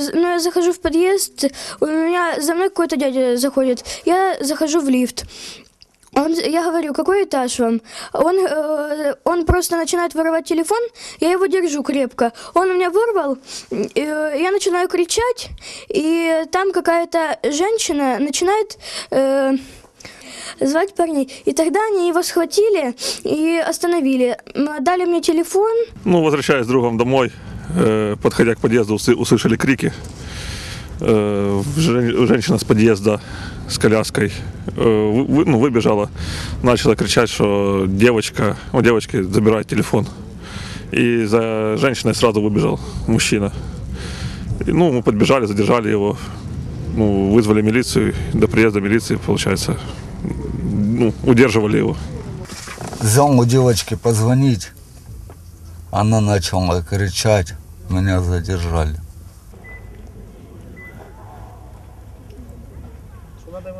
Ну, я захожу в подъезд, у меня за мной какой-то дядя заходит, я захожу в лифт. Он, я говорю, какой этаж вам? Он, э, он просто начинает воровать телефон, я его держу крепко. Он у меня вырвал, э, я начинаю кричать, и там какая-то женщина начинает э, звать парней. И тогда они его схватили и остановили. Дали мне телефон, Ну, возвращаясь с другом домой, подходя к подъезду, услышали крики. Э, жен- Женщина с подъезда с коляской э, ну, выбежала, начала кричать, что девочка, у девочки забирает телефон. И за женщиной сразу выбежал мужчина. И, ну, мы подбежали, задержали его, ну, вызвали милицию. До приезда милиции, получается, ну, удерживали его. Взял у девочки позвонить. Она начала кричать. Меня задержали. Що надо